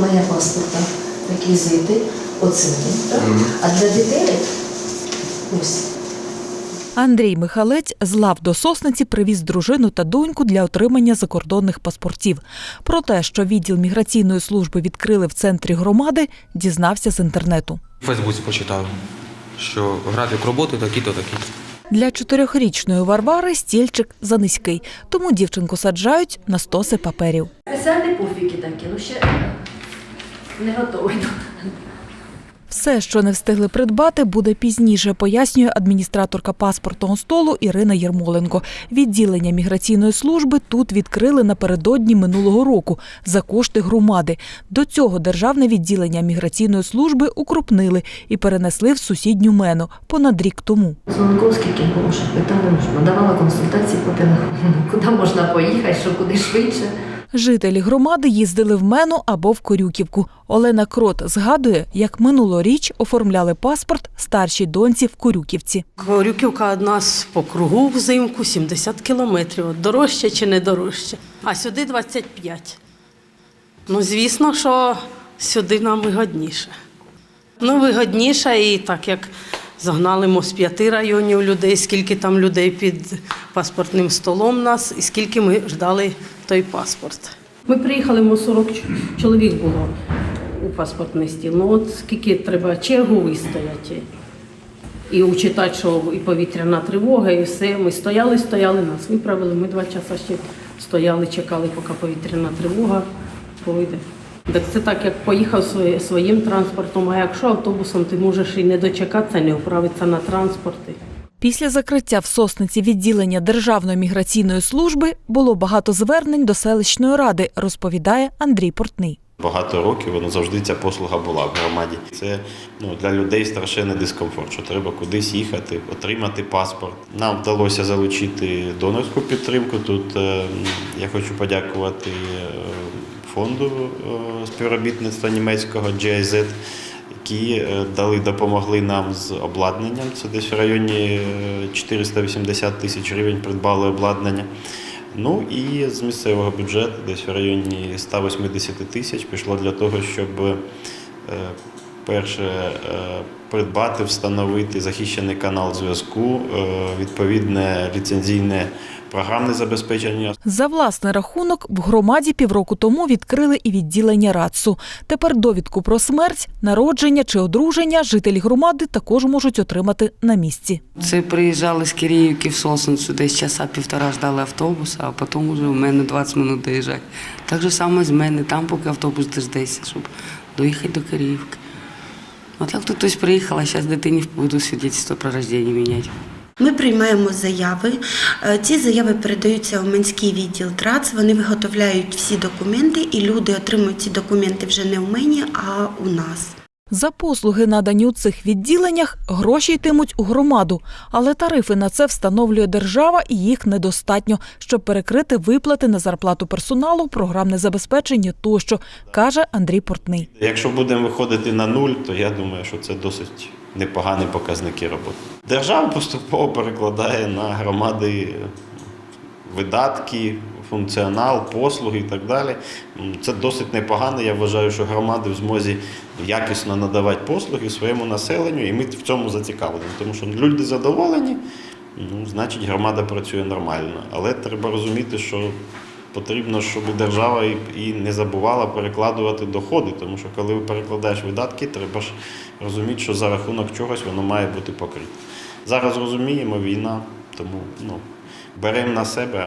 оформлення паспорта, реквізити, оцінки. А для дітей ось. Андрій Михалець з лав до сосниці привіз дружину та доньку для отримання закордонних паспортів. Про те, що відділ міграційної служби відкрили в центрі громади, дізнався з інтернету. В Фейсбуці почитав, що графік роботи такий-то такий. Для чотирьохрічної Варвари стільчик занизький, тому дівчинку саджають на стоси паперів. Спеціальні пуфіки такі, ну ще не готовий. Все, що не встигли придбати, буде пізніше, пояснює адміністраторка паспортного столу Ірина Єрмоленко. Відділення міграційної служби тут відкрили напередодні минулого року за кошти громади. До цього державне відділення міграційної служби укрупнили і перенесли в сусідню мену понад рік тому. Скільки грошей питали, надавала консультації по телефону, куди можна поїхати, що куди швидше. Жителі громади їздили в Мену або в Корюківку. Олена Крот згадує, як минулоріч оформляли паспорт старшій доньці в Корюківці. Корюківка від нас по кругу взимку 70 кілометрів. Дорожче чи не дорожче? А сюди 25. Ну, звісно, що сюди нам вигодніше. Ну, вигодніше і так як загнали ми з п'яти районів людей, скільки там людей під паспортним столом нас, і скільки ми ждали той паспорт. Ми приїхали, ми 40 чоловік було у паспортний стіл. Ну от скільки треба чергу вистояти. І учитати, що і повітряна тривога, і все. Ми стояли, стояли, нас виправили. Ми два часи ще стояли, чекали, поки повітряна тривога пройде. Так це так, як поїхав своїм транспортом, а якщо автобусом, ти можеш і не дочекатися, не вправитися на транспорти. Після закриття в сосниці відділення Державної міграційної служби було багато звернень до селищної ради, розповідає Андрій Портний. Багато років воно завжди ця послуга була в громаді. Це ну, для людей страшенний дискомфорт, що треба кудись їхати, отримати паспорт. Нам вдалося залучити донорську підтримку. Тут е, я хочу подякувати е, фонду е, співробітництва німецького GIZ, які дали, допомогли нам з обладнанням. Це десь в районі е, 480 тисяч гривень придбали обладнання. Ну і з місцевого бюджету, десь в районі 180 тисяч, пішло для того, щоб е, перше е, придбати, встановити захищений канал зв'язку, е, відповідне ліцензійне програмне забезпечення. За власний рахунок в громаді півроку тому відкрили і відділення РАЦУ. Тепер довідку про смерть, народження чи одруження жителі громади також можуть отримати на місці. Це приїжджали з Киріївки в Сосницю, десь часа півтора ждали автобуса, а потім вже в мене 20 минут доїжджати. Так же само з мене, там поки автобус дождеться, щоб доїхати до Киріївки. От як тут хтось приїхала, зараз дитині буду свідчитство про рождення міняти. Ми приймаємо заяви. Е, Ці заяви передаються в Менський відділ ТРАЦ. Вони виготовляють всі документи, і люди отримують ці документи вже не в мені, а у нас. За послуги, надані у цих відділеннях, гроші йтимуть у громаду, але тарифи на це встановлює держава і їх недостатньо, щоб перекрити виплати на зарплату персоналу, програмне забезпечення тощо, каже Андрій Портний. Якщо будемо виходити на нуль, то я думаю, що це досить непогані показники роботи. Держава поступово перекладає на громади видатки, функціонал, послуги і так далі. Це досить непогано. Я вважаю, що громади в змозі якісно надавати послуги своєму населенню, і ми в цьому зацікавлені. Тому що люди задоволені, ну, значить громада працює нормально. Але треба розуміти, що потрібно, щоб держава і- не забувала перекладувати доходи, тому що коли ви перекладаєш видатки, треба ж розуміти, що за рахунок чогось воно має бути покрите. Зараз розуміємо, війна, тому ну, беремо на себе.